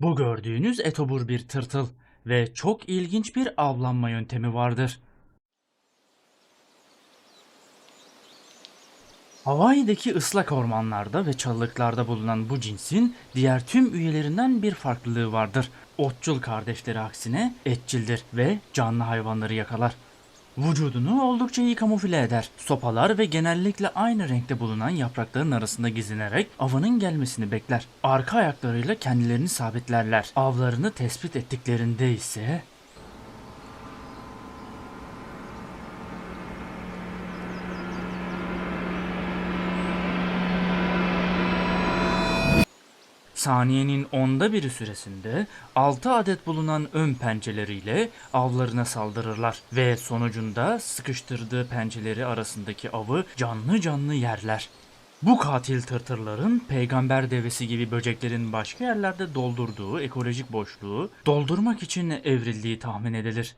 Bu gördüğünüz etobur bir tırtıl ve çok ilginç bir avlanma yöntemi vardır. Hawaii'deki ıslak ormanlarda ve çalılıklarda bulunan bu cinsin diğer tüm üyelerinden bir farklılığı vardır. Otçul kardeşleri aksine etçildir ve canlı hayvanları yakalar. Vücudunu oldukça iyi kamufle eder. Sopalar ve genellikle aynı renkte bulunan yaprakların arasında gizlenerek avının gelmesini bekler. Arka ayaklarıyla kendilerini sabitlerler. Avlarını tespit ettiklerinde ise Saniyenin onda biri süresinde 6 adet bulunan ön pençeleriyle avlarına saldırırlar ve sonucunda sıkıştırdığı pençeleri arasındaki avı canlı canlı yerler. Bu katil tırtırların peygamber devesi gibi böceklerin başka yerlerde doldurduğu ekolojik boşluğu doldurmak için evrildiği tahmin edilir.